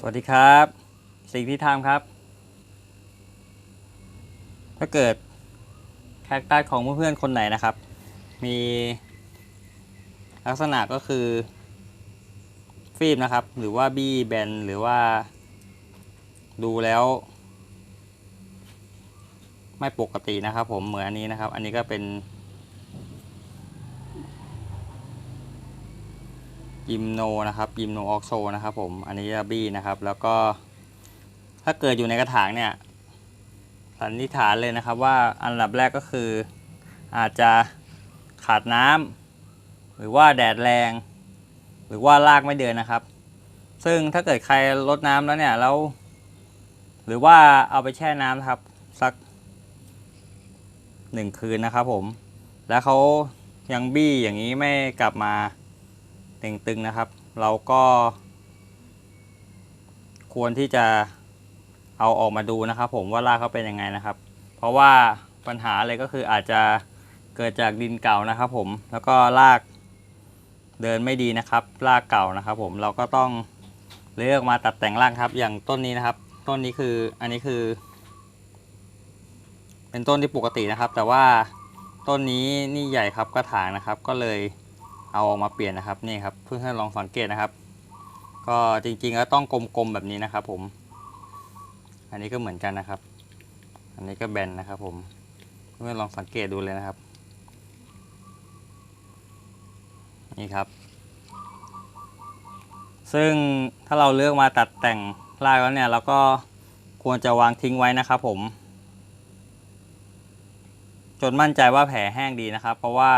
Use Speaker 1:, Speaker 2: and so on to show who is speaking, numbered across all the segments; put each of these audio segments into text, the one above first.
Speaker 1: สวัสดีครับสิ่งที่ทำครับ ถ้าเกิดแคคตัสของเพื่อนๆคนไหนนะครับ มีลักษณะก็คือ ฟิล์มนะครับ หรือว่าบี้แบนหรือว่าดูแล้ว ไม่ปกตินะครับ ผมเหมือนอันนี้นะครับ อันนี้ก็เป็น ยิมโนนะครับยิมโนออกโซนะครับผมอันนี้จะบี้นะครับ แล้วก็ถ้าเกิดอยู่ในกระถางเนี่ยสันนิษฐานเลยนะครับว่าอันดับแรกก็คือ อาจจะขาดน้ำหรือว่าแดดแรง หรือว่ารากไม่เดินนะครับ ซึ่งถ้าเกิดใครลดน้ำแล้วเนี่ยแล้วหรือว่าเอาไปแช่น้ำครับ สักหนึ่งคืนนะครับผม แล้วเขายังบี้อย่างนี้ไม่กลับมา ตึงๆนะครับ เราก็ ควรที่จะเอาออกมาดูนะครับ ผมว่ารากเขาเป็นยังไงนะครับ เพราะว่าปัญหาเลยก็คืออาจจะเกิดจากดินเก่านะครับ ผมแล้วก็รากเดินไม่ดีนะครับรากเก่านะครับ ผมเราก็ต้องเลือกมาตัดแต่งรากครับ อย่างต้นนี้นะครับ ต้นนี้คืออันนี้คือ เป็นต้นที่ปกตินะครับ แต่ว่าต้นนี้นี่ใหญ่ครับกระถางนะครับ ก็เลย เอาออกมาเปลี่ยนนะครับนี่ครับเพื่อนๆลองสังเกตนะครับ ก็จริงๆแล้วต้องกลมๆแบบนี้นะครับ ผม อันนี้ก็เหมือนกันนะครับ อันนี้ก็แบนนะครับ ผมเพื่อนๆลองสังเกตดูเลยนะครับ นี่ครับ ซึ่งถ้าเราเลือกมาตัดแต่งรากแล้วเนี่ยเราก็ควรจะวางทิ้งไว้นะครับ ผม จนมั่นใจว่าแผลแห้งดีนะครับ เพราะว่า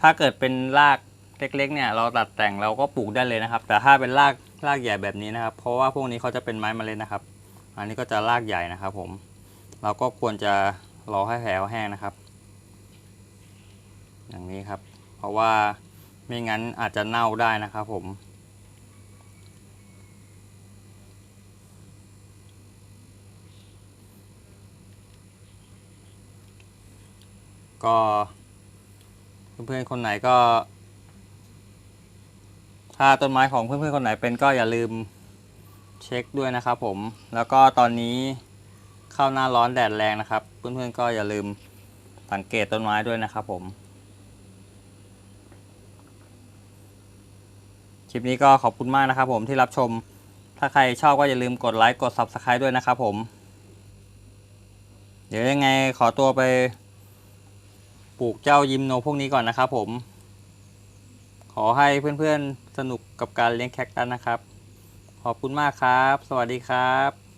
Speaker 1: ถ้าเกิดเป็นรากเล็กๆเนี่ย เราตัดแต่งเราก็ปลูกได้เลยนะครับ แต่ถ้าเป็นรากรากใหญ่แบบนี้นะครับ เพราะว่าพวกนี้เขาจะเป็นไม้เมล็ดนะครับ อันนี้ก็จะรากใหญ่นะครับ ผม เราก็ควรจะรอให้แผลแห้งนะครับ อย่างนี้ครับ เพราะว่าไม่งั้นอาจจะเน่าได้นะครับ ผมก็ เพื่อนๆคนไหนก็ ถ้าต้นไม้ของเพื่อนๆคนไหนเป็นก็อย่าลืมเช็คด้วยนะครับผม แล้วก็ตอนนี้เข้าหน้าร้อนแดดแรงนะครับ เพื่อนๆก็อย่าลืมสังเกตต้นไม้ด้วยนะครับผม คลิปนี้ก็ขอบคุณมากนะครับผมที่รับชม ถ้าใครชอบก็อย่าลืมกดไลค์กด Subscribe ด้วยนะครับผม เดี๋ยวยังไงขอตัวไป ปลูกเจ้ายิมโนพวกนี้ก่อนนะครับผม ขอให้เพื่อนๆสนุกกับการเลี้ยงแคคตัสนะครับ ขอบคุณมากครับ สวัสดีครับ